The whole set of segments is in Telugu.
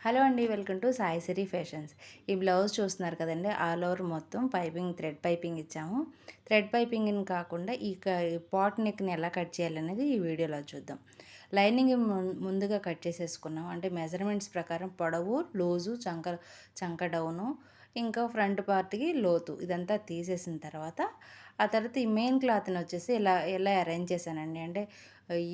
హలో అండి వెల్కమ్ టు సాయి ఫ్యాషన్స్. ఈ బ్లౌజ్ చూస్తున్నారు కదండి ఆల్ ఓవర్ మొత్తం పైపింగ్ థ్రెడ్ పైపింగ్ ఇచ్చాము. థ్రెడ్ పైపింగ్ని కాకుండా ఈ పాట్ నెక్ని ఎలా కట్ చేయాలనేది ఈ వీడియోలో చూద్దాం. లైనింగ్ ముందుగా కట్ చేసేసుకున్నాం. అంటే మెజర్మెంట్స్ ప్రకారం పొడవు లూజు చంక చంక డౌను ఇంకా ఫ్రంట్ పార్ట్కి లోతు ఇదంతా తీసేసిన తర్వాత ఆ తర్వాత ఈ మెయిన్ క్లాత్ని వచ్చేసి ఇలా ఎలా అరేంజ్ చేశానండి అంటే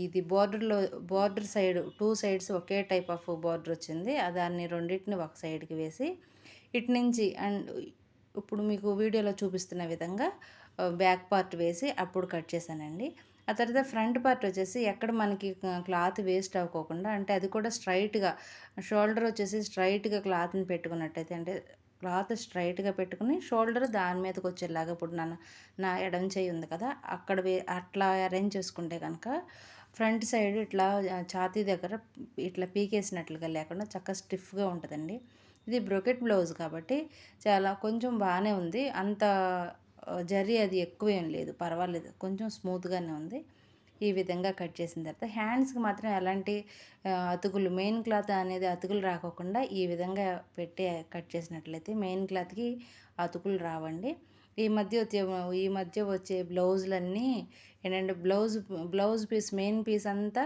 ఇది బార్డర్లో బార్డర్ సైడ్ టూ సైడ్స్ ఒకే టైప్ ఆఫ్ బార్డర్ వచ్చింది. దాన్ని రెండింటిని ఒక సైడ్కి వేసి ఇటు నుంచి అండ్ ఇప్పుడు మీకు వీడియోలో చూపిస్తున్న విధంగా బ్యాక్ పార్ట్ వేసి అప్పుడు కట్ చేశానండి. ఆ తర్వాత ఫ్రంట్ పార్ట్ వచ్చేసి ఎక్కడ మనకి క్లాత్ వేస్ట్ అవ్వకోకుండా అంటే అది కూడా స్ట్రైట్గా షోల్డర్ వచ్చేసి స్ట్రైట్గా క్లాత్ని పెట్టుకున్నట్టయితే అంటే క్లాత్ స్ట్రైట్గా పెట్టుకుని షోల్డర్ దాని మీదకి వచ్చేలాగా ఇప్పుడు నన్ను నా ఎడం చేయి ఉంది కదా అక్కడ వే అట్లా అరేంజ్ చేసుకుంటే కనుక ఫ్రంట్ సైడ్ ఇట్లా ఛాతీ దగ్గర ఇట్లా పీకేసినట్లుగా లేకుండా చక్కగా స్టిఫ్గా ఉంటుందండి. ఇది బ్రొకెట్ బ్లౌజ్ కాబట్టి చాలా కొంచెం బాగానే ఉంది. అంత జరీ అది ఎక్కువేం లేదు పర్వాలేదు కొంచెం స్మూత్గానే ఉంది. ఈ విధంగా కట్ చేసిన తర్వాత హ్యాండ్స్కి మాత్రం ఎలాంటి అతుకులు మెయిన్ క్లాత్ అనేది అతుకులు రాకోకుండా ఈ విధంగా పెట్టి కట్ చేసినట్లయితే మెయిన్ క్లాత్కి అతుకులు రావండి. ఈ మధ్య వచ్చే ఈ మధ్య వచ్చే బ్లౌజులన్నీ ఏంటంటే blouse blouse piece main piece అంతా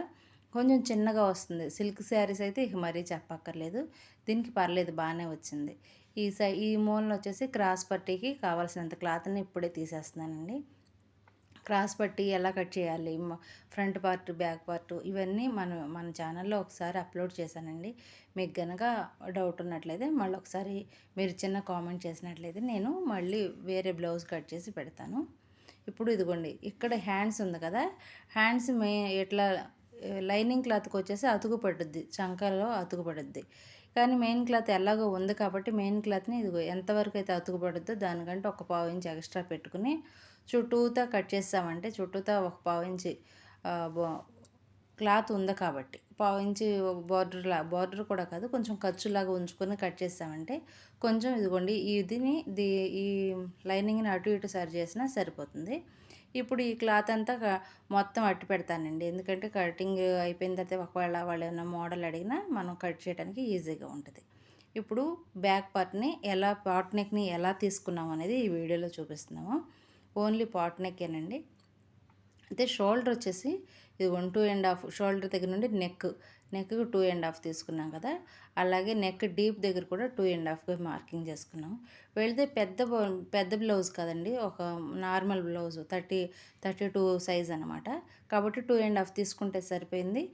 కొంచెం చిన్నగా వస్తుంది. సిల్క్ శారీస్ అయితే ఇక మరీ చెప్పక్కర్లేదు. దీనికి పర్లేదు బాగానే వచ్చింది. ఈ సై ఈ మూలన వచ్చేసి క్రాస్ పట్టీకి కావాల్సినంత క్లాత్ని ఇప్పుడే తీసేస్తున్నానండి. క్రాస్ పట్టి ఎలా కట్ చేయాలి? ఫ్రంట్ పార్ట్ బ్యాక్ పార్ట్ ఇవన్నీ మన మన ఛానల్లో ఒకసారి అప్లోడ్ చేశానండి. మీకు గనక డౌట్ ఉన్నట్లయితే మళ్ళీ ఒకసారి మీరు చిన్న కామెంట్ చేసినట్లయితే నేను మళ్ళీ వేరే బ్లౌజ్ కట్ చేసి పెడతాను. ఇప్పుడు ఇదిగోండి ఇక్కడ హ్యాండ్స్ ఉంది కదా హ్యాండ్స్ మే ఇట్లా లైనింగ్ క్లాత్కి వచ్చేసి అతుకు పడుద్ది చంకలో అతుకు పడుద్ది. కానీ మెయిన్ క్లాత్ ఎలాగో ఉంది కాబట్టి మెయిన్ క్లాత్ని ఇదిగో ఎంతవరకు అయితే అతుకుపడుద్దో దానికంటే ఒక పావు ఇంచ్ ఎక్స్ట్రా పెట్టుకుని చుట్టూతా కట్ చేస్తామంటే చుట్టూతా ఒక పావు ఇంచి క్లాత్ ఉంది కాబట్టి. పావు ఇంచి బార్డర్ లా బార్డర్ కూడా కాదు కొంచెం ఖర్చులాగా ఉంచుకొని కట్ చేస్తామంటే కొంచెం ఇదిగోండి ఇదిని దీ ఈ లైనింగ్ని అటు ఇటు సరి చేసినా సరిపోతుంది. ఇప్పుడు ఈ క్లాత్ అంతా మొత్తం అట్టి పెడతానండి. ఎందుకంటే కటింగ్ అయిపోయిన తర్వాత ఒకవేళ వాళ్ళు ఏమైనా మోడల్ అడిగినా మనం కట్ చేయడానికి ఈజీగా ఉంటుంది. ఇప్పుడు బ్యాక్ పార్ట్ని ఎలా పాట్ నెక్ని ఎలా తీసుకున్నాం అనేది ఈ వీడియోలో చూపిస్తున్నాము. ఓన్లీ పాట్ నెక్కేనండి అయితే షోల్డర్ వచ్చేసి ఇది one two and half shoulder దగ్గర నుండి neck neck two and half తీసుకున్నాం కదా. అలాగే నెక్ డీప్ దగ్గర కూడా టూ అండ్ హాఫ్గా మార్కింగ్ చేసుకున్నాం. వెళితే పెద్ద పెద్ద బ్లౌజ్ కదండి. ఒక normal blouse thirty thirty two size అనమాట కాబట్టి టూ అండ్ హాఫ్ తీసుకుంటే సరిపోయింది.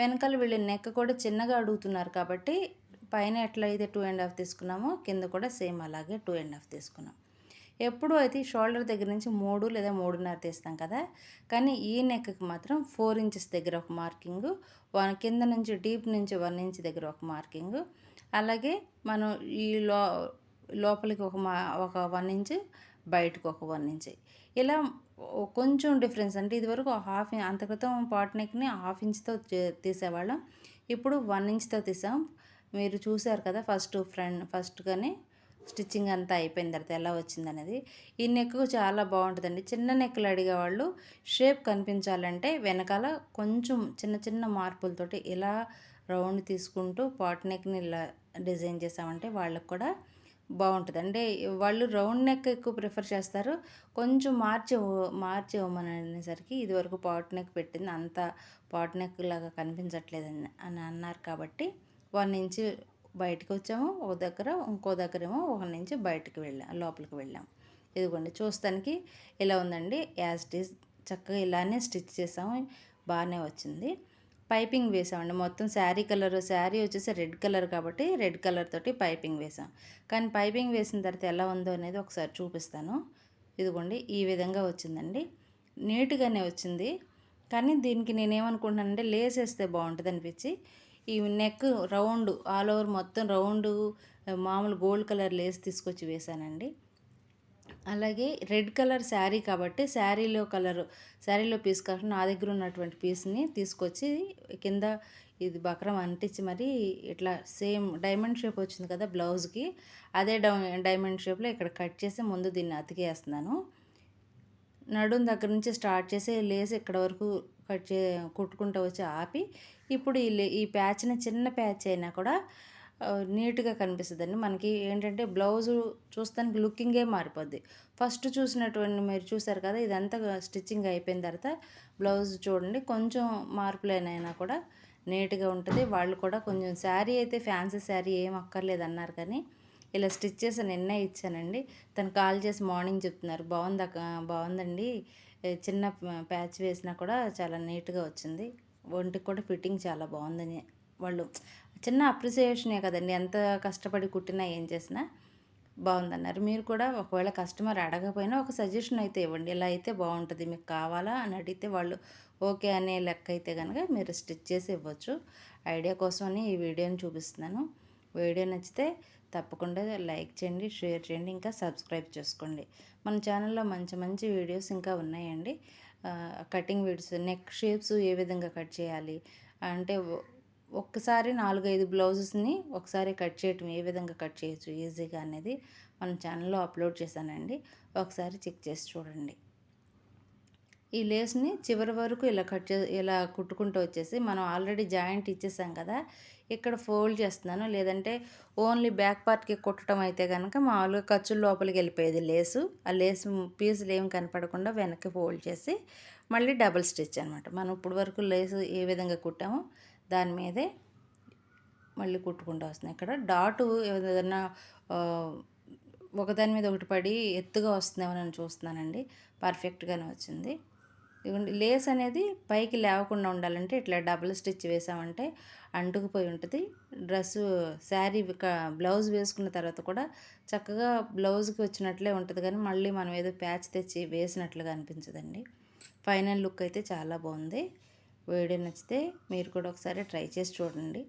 వెనకాల వీళ్ళు నెక్ కూడా చిన్నగా అడుగుతున్నారు కాబట్టి పైన ఎట్లయితే టూ అండ్ హాఫ్ తీసుకున్నామో కింద కూడా సేమ్ అలాగే టూ అండ్ హాఫ్ తీసుకున్నాం. ఎప్పుడూ అయితే షోల్డర్ దగ్గర నుంచి మూడు లేదా మూడున్నర తీస్తాం కదా కానీ ఈ నెక్కి మాత్రం ఫోర్ ఇంచెస్ దగ్గర ఒక మార్కింగ్ వన్ కింద నుంచి డీప్ నుంచి వన్ ఇంచ్ దగ్గర ఒక మార్కింగ్. అలాగే మనం ఈ లో లోపలికి ఒక మా ఒక వన్ ఇంచ్ బయటకు ఒక వన్ ఇంచ్. ఇలా కొంచెం డిఫరెన్స్ అంటే ఇదివరకు హాఫ్ అంత క్రితం పాట్ నెక్ని హాఫ్ ఇంచ్తో తీసేవాళ్ళం. ఇప్పుడు వన్ ఇంచ్తో తీసాం. మీరు చూసారు కదా ఫస్ట్ ఫ్రంట్ ఫస్ట్గానే స్టిచ్చింగ్ అంతా అయిపోయిన తర్వాత ఎలా వచ్చింది అనేది ఈ నెక్ చాలా బాగుంటుందండి. చిన్న నెక్కులు అడిగేవాళ్ళు షేప్ కనిపించాలంటే వెనకాల కొంచెం చిన్న చిన్న మార్పులతోటి ఇలా రౌండ్ తీసుకుంటూ పాట్ నెక్ని ఇలా డిజైన్ చేసామంటే వాళ్ళకి కూడా బాగుంటుంది. అంటే వాళ్ళు రౌండ్ నెక్ ఎక్కువ ప్రిఫర్ చేస్తారు. కొంచెం మార్చి మార్చి ఇవ్వమని అనేసరికి ఇదివరకు పాట్ నెక్ పెట్టింది. అంత పాట్ నెక్ లాగా కనిపించట్లేదు అని అన్నారు కాబట్టి వన్ ఇంచ్ బయటకు వచ్చాము ఒక దగ్గర ఇంకో దగ్గర ఏమో ఒక నుంచి బయటకు వెళ్ళాం లోపలికి వెళ్ళాం. ఇదిగోండి చూస్తానికి ఇలా ఉందండి యాజ్ టీజ్ చక్కగా ఇలానే స్టిచ్ చేసాము బాగానే వచ్చింది. పైపింగ్ వేసామండి మొత్తం శారీ కలర్ శారీ వచ్చేసి రెడ్ కలర్ కాబట్టి రెడ్ కలర్ తోటి పైపింగ్ వేసాం. కానీ పైపింగ్ వేసిన తర్వాత ఎలా ఉందో అనేది ఒకసారి చూపిస్తాను. ఇదిగోండి ఈ విధంగా వచ్చిందండి. నీట్గానే వచ్చింది. కానీ దీనికి నేనేమనుకుంటున్నానంటే లేస్ వేస్తే బాగుంటుంది అనిపించి ఈ నెక్ రౌండ్ ఆల్ ఓవర్ మొత్తం రౌండ్ మామూలు గోల్డ్ కలర్ లేస్ తీసుకొచ్చి వేశానండి అలాగే రెడ్ కలర్ శారీ కాబట్టి శారీలో కలర్ శారీలో పీస్ కాకుండా నా దగ్గర ఉన్నటువంటి పీస్ని తీసుకొచ్చి కింద ఇది బక్రం అంటించి మరి ఇట్లా సేమ్ డైమండ్ షేప్ వచ్చింది కదా బ్లౌజ్కి అదే డైమండ్ షేప్లో ఇక్కడ కట్ చేసి ముందు దీన్ని అతికేస్తున్నాను. నడుం దగ్గర నుంచి స్టార్ట్ చేసి లేస్ ఇక్కడ వరకు కట్ చే కుట్టుకుంటూ వచ్చి ఆపి ఇప్పుడు ఈ ఈ ప్యాచ్ని చిన్న ప్యాచ్ అయినా కూడా నీట్గా కనిపిస్తుందండి. మనకి ఏంటంటే బ్లౌజు చూస్తానికి లుకింగే మారిపోద్ది. ఫస్ట్ చూసినటువంటి మీరు చూసారు కదా ఇదంతా స్టిచ్చింగ్ అయిపోయిన తర్వాత బ్లౌజ్ చూడండి. కొంచెం మార్పులేనైనా కూడా నీట్గా ఉంటుంది. వాళ్ళు కూడా కొంచెం శారీ అయితే ఫ్యాన్సీ శారీ ఏం అక్కర్లేదు అన్నారు కానీ ఇలా స్టిచ్ చేసి నిన్నే ఇచ్చానండి. తను కాల్ చేసి మార్నింగ్ చెప్తున్నారు. బాగుంది బాగుందండి. చిన్న ప్యాచ్ వేసినా కూడా చాలా నీట్గా వచ్చింది. ఒంటికి కూడా ఫిట్టింగ్ చాలా బాగుందని వాళ్ళు చిన్న అప్రిసియేషనే కదండి. ఎంత కష్టపడి కుట్టినా ఏం చేసినా బాగుందన్నారు. మీరు కూడా ఒకవేళ కస్టమర్ అడగకపోయినా ఒక సజెషన్ అయితే ఇవ్వండి. ఇలా అయితే బాగుంటుంది. మీకు కావాలా అని అడిగితే వాళ్ళు ఓకే అనే లెక్క అయితే కనుక మీరు స్టిచ్ చేసి ఇవ్వచ్చు. ఐడియా కోసమని ఈ వీడియోని చూపిస్తున్నాను. వీడియో నచ్చితే తప్పకుండా లైక్ చేయండి షేర్ చేయండి ఇంకా సబ్స్క్రైబ్ చేసుకోండి. మన ఛానల్లో మంచి మంచి వీడియోస్ ఇంకా ఉన్నాయండి. కటింగ్ వీడియోస్ నెక్ షేప్స్ ఏ విధంగా కట్ చేయాలి అంటే ఒ- ఒక్కసారి నాలుగైదు బ్లౌజెస్ని ఒకసారి కట్ చేయటం ఏ విధంగా కట్ చేయొచ్చు ఈజీగా అనేది మన ఛానల్లో అప్లోడ్ చేశానండి. ఒకసారి చెక్ చేసి చూడండి. ఈ లేస్ని చివరి వరకు ఇలా కట్ చే ఇలా కుట్టుకుంటూ వచ్చేసి మనం ఆల్రెడీ జాయింట్ ఇచ్చేసాం కదా ఇక్కడ ఫోల్డ్ చేస్తున్నాను. లేదంటే ఓన్లీ బ్యాక్ పార్ట్కి కుట్టడం అయితే కనుక మామూలుగా ఖర్చుల లోపలికి వెళ్ళిపోయేది లేసు. ఆ లేసు పీసులు ఏమి కనపడకుండా వెనక్కి ఫోల్డ్ చేసి మళ్ళీ డబుల్ స్టిచ్ అనమాట మనం ఇప్పుడు వరకు లేసు ఏ విధంగా కుట్టామో దాని మీదే మళ్ళీ కుట్టుకుంటూ వస్తున్నాయి ఇక్కడ డాటు ఏదైనా ఒకదాని మీద ఒకటి పడి ఎత్తుగా వస్తుందేమో నేను చూస్తున్నానండి. పర్ఫెక్ట్గానే వచ్చింది. ఇదిగోండి లేస్ అనేది పైకి లేవకుండా ఉండాలంటే ఇట్లా డబుల్ స్టిచ్ వేసామంటే అంటుకుపోయి ఉంటుంది. డ్రెస్సు శారీ బ్లౌజ్ వేసుకున్న తర్వాత కూడా చక్కగా బ్లౌజ్కి వచ్చినట్లే ఉంటుంది కానీ మళ్ళీ మనం ఏదో ప్యాచ్ తెచ్చి వేసినట్లుగా అనిపించదండి. ఫైనల్ లుక్ అయితే చాలా బాగుంది. వీడియో నచ్చితే మీరు కూడా ఒకసారి ట్రై చేసి చూడండి.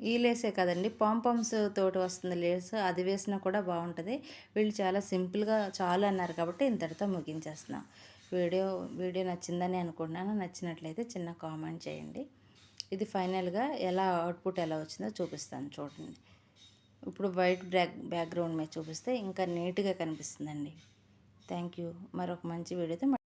ఈ లేసే కదండి. పాంపమ్స్ తోటి వస్తుంది లేస్. అది వేసినా కూడా బాగుంటుంది. వీళ్ళు చాలా సింపుల్గా చాలు అన్నారు కాబట్టి ఇంతటితో ముగించేస్తున్నాం. వీడియో వీడియో నచ్చిందని అనుకుంటున్నాను. నచ్చినట్లయితే చిన్న కామెంట్ చేయండి. ఇది ఫైనల్గా ఎలా అవుట్పుట్ ఎలా వచ్చిందో చూపిస్తాను చూడండి. ఇప్పుడు వైట్ బ్యాక్ బ్యాక్గ్రౌండ్ మీద చూపిస్తే ఇంకా నీట్గా కనిపిస్తుందండి. Thank you. మరొక మంచి వీడియోతో